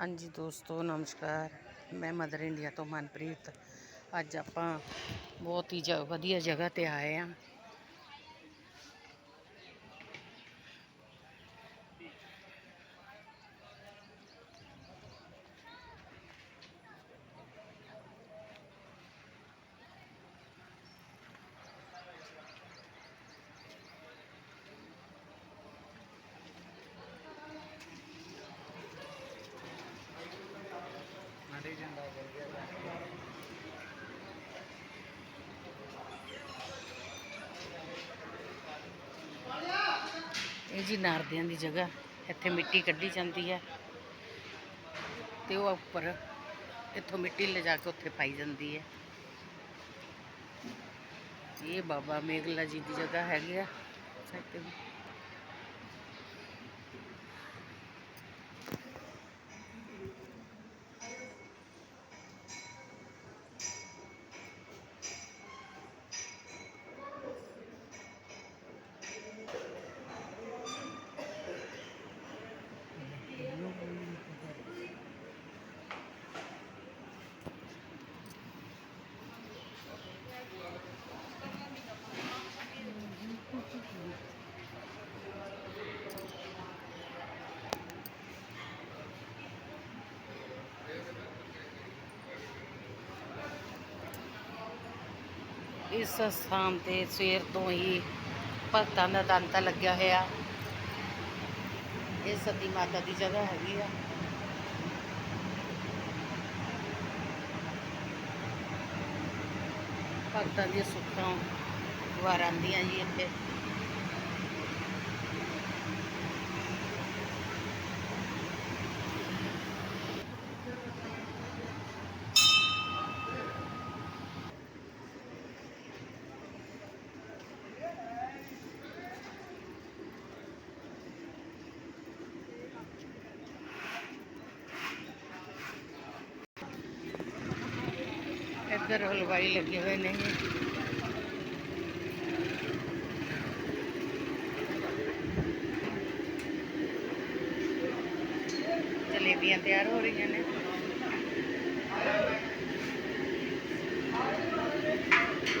ਹਾਂਜੀ ਦੋਸਤੋ, ਨਮਸਕਾਰ। ਮੈਂ ਮਦਰ ਇੰਡੀਆ ਤੋਂ ਮਨਪ੍ਰੀਤ। ਅੱਜ ਆਪਾਂ ਬਹੁਤ ਹੀ ਜ- ਵਧੀਆ ਜਗ੍ਹਾ ਤੇ ਆਏ ਆ। ਇਹ ਜੀ ਨਾਰਦਿਆਂ ਦੀ ਜਗ੍ਹਾ, ਇੱਥੇ ਮਿੱਟੀ ਕੱਢੀ ਜਾਂਦੀ ਹੈ ਤੇ ਉਹ ਉੱਪਰ ਇੱਥੋਂ ਮਿੱਟੀ ਲਿਜਾ ਕੇ ਉੱਥੇ ਪਾਈ ਜਾਂਦੀ ਹੈ। ਇਹ ਬਾਬਾ ਮੇਗਲਾ ਜੀ ਦੀ ਜਗ੍ਹਾ ਹੈਗੀ ਆ। ਸਾਈਡ ਤੇ ਇਸ ਸਥਾਨ ਤੇ ਸਵੇਰ ਤੋਂ ਹੀ ਭਗਤਾਂ ਦਾ ਤਾਂਤਾ ਲੱਗਿਆ ਹੋਇਆ। ਇਹ ਸਤੀ ਮਾਤਾ ਦੀ ਜਗ੍ਹਾ ਹੈਗੀ ਆ। ਭਗਤਾਂ ਦੀਆਂ ਸੁੱਖਾਂ ਵਾਰ ਆਉਂਦੀਆਂ ਜੀ ਇੱਥੇ। इधर हलवाई लगे हुए नहीं जलेबियाँ तैयार हो रही हैं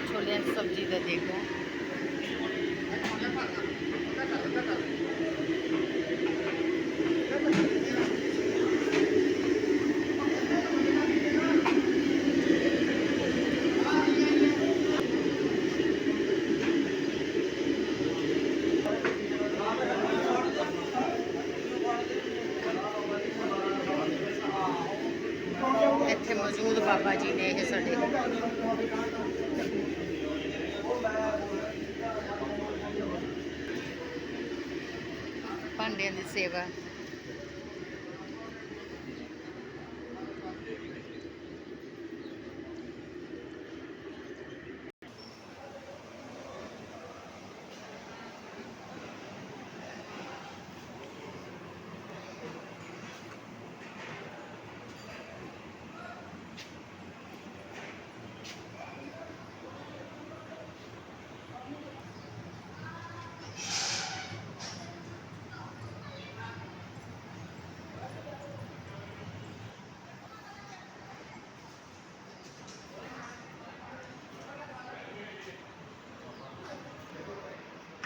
छोलिया सब्ज़ी का देखो। ਮੌਜੂਦ ਬਾਬਾ ਜੀ ਨੇ ਇਹ ਸਾਡੇ ਭਾਂਡਿਆਂ ਦੀ ਸੇਵਾ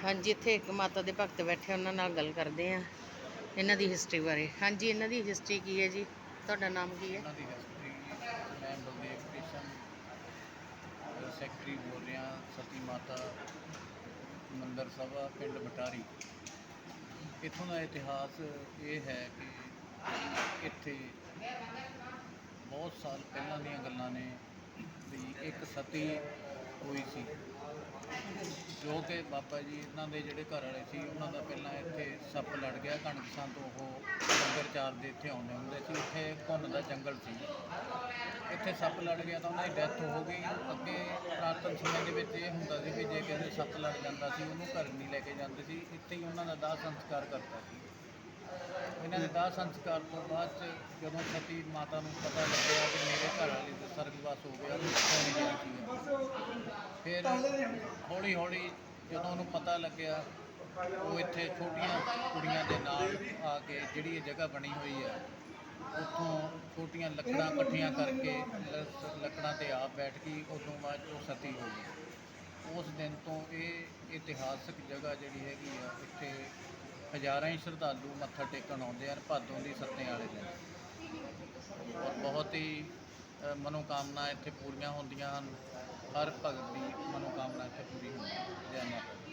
ਹਾਂਜੀ, ਇੱਥੇ ਇੱਕ ਮਾਤਾ ਦੇ ਭਗਤ ਬੈਠੇ ਉਹਨਾਂ ਨਾਲ ਗੱਲ ਕਰਦੇ ਆ ਇਹਨਾਂ ਦੀ ਹਿਸਟਰੀ ਬਾਰੇ। ਹਾਂਜੀ, ਇਹਨਾਂ ਦੀ ਹਿਸਟਰੀ ਕੀ ਹੈ ਜੀ? ਤੁਹਾਡਾ ਨਾਮ ਕੀ ਹੈ? ਉਹਨਾਂ ਦੀ ਹਿਸਟਰੀ ਮੈਂ ਬਲਦੇਵ ਕ੍ਰਿਸ਼ਨ ਸੈਕਟਰੀ ਬੋਲ ਰਿਹਾ, ਸਤੀ ਮਾਤਾ, ਮੰਦਰ ਸਭਾ, ਪਿੰਡ ਬਟਾਰੀ। ਇੱਥੋਂ ਦਾ ਇਤਿਹਾਸ ਇਹ ਹੈ ਕਿ ਇੱਥੇ ਬਹੁਤ ਸਾਲ ਪਹਿਲਾਂ ਦੀਆਂ ਗੱਲਾਂ ਨੇ ਵੀ ਇੱਕ ਸਤੀ ਹੋਈ ਸੀ। ਜੋ ਕਿ ਬਾਬਾ ਜੀ ਇਹਨਾਂ ਦੇ ਜਿਹੜੇ ਘਰ ਵਾਲੇ ਸੀ, ਉਹਨਾਂ ਦਾ ਪਹਿਲਾਂ ਇੱਥੇ ਸੱਪ ਲੜ ਗਿਆ। ਕਣਕਸਾਂ ਤੋਂ ਉਹ ਲੰਗਰ ਚਾਰ ਦੇ ਇੱਥੇ ਆਉਂਦੇ ਹੁੰਦੇ ਸੀ। ਇੱਥੇ ਘੁੰਨ ਦਾ ਜੰਗਲ ਸੀ। ਇੱਥੇ ਸੱਪ ਲੜ ਗਿਆ ਤਾਂ ਉਹਨਾਂ ਦੀ ਡੈਥ ਹੋ ਗਈ। ਅੱਗੇ ਪੁਰਾਤਨ ਸਮੇਂ ਦੇ ਵਿੱਚ ਇਹ ਹੁੰਦਾ ਸੀ ਵੀ ਜੇ ਕਿਸੇ ਸੱਪ ਲੜ ਜਾਂਦਾ ਸੀ, ਉਹਨੂੰ ਘਰ ਨਹੀਂ ਲੈ ਕੇ ਜਾਂਦੇ ਸੀ। ਇੱਥੇ ਹੀ ਉਹਨਾਂ ਦਾ ਦਾਹ ਸੰਸਕਾਰ ਕਰਤਾ ਸੀ। ਇਹਨਾਂ ਦੇ ਦਾਹ ਸੰਸਕਾਰ ਤੋਂ ਬਾਅਦ 'ਚ ਜਦੋਂ ਸਤੀ ਮਾਤਾ ਨੂੰ ਪਤਾ ਲੱਗਿਆ ਕਿ ਮੇਰੇ ਘਰ ਵਾਲੀ ਦਾ ਸਰਗਵਾਸ ਹੋ ਗਿਆ ਉਹ ਸੋਣੀ ਗਿਆ ਸੀ ਫਿਰ ਹੌਲੀ ਹੌਲੀ ਜਦੋਂ ਉਹਨੂੰ ਪਤਾ ਲੱਗਿਆ, ਉਹ ਇੱਥੇ ਛੋਟੀਆਂ ਕੁੜੀਆਂ ਦੇ ਨਾਲ ਆ ਕੇ ਜਿਹੜੀ ਇਹ ਜਗ੍ਹਾ ਬਣੀ ਹੋਈ ਹੈ ਉੱਥੋਂ ਛੋਟੀਆਂ ਲੱਕੜਾਂ ਇਕੱਠੀਆਂ ਕਰਕੇ ਲ- ਲੱਕੜਾਂ ਤੇ ਆਪ ਬੈਠ ਗਈ, ਉਦੋਂ ਬਾਅਦ ਉਹ ਸਤੀ ਹੋ ਗਈ। ਉਸ ਦਿਨ ਤੋਂ ਇਹ ਇਤਿਹਾਸਕ ਜਗ੍ਹਾ ਜਿਹੜੀ ਹੈਗੀ ਆ, ਇੱਥੇ ਹਜ਼ਾਰਾਂ ਹੀ ਸ਼ਰਧਾਲੂ ਮੱਥਾ ਟੇਕਣ ਆਉਂਦੇ ਹਨ, ਭਾਦੋਂ ਦੀ ਸੱਤੇ ਵਾਲੇ ਦਿਨ। ਔਰ ਬਹੁਤ ਹੀ ਮਨੋਕਾਮਨਾ ਇੱਥੇ ਪੂਰੀਆਂ ਹੁੰਦੀਆਂ ਹਨ। ਹਰ ਭਗਤ ਦੀ ਮਨੋਕਾਮਨਾ ਇੱਥੇ ਪੂਰੀ ਹੁੰਦੀ ਹੈ। ਜੈ ਮਾਤਾ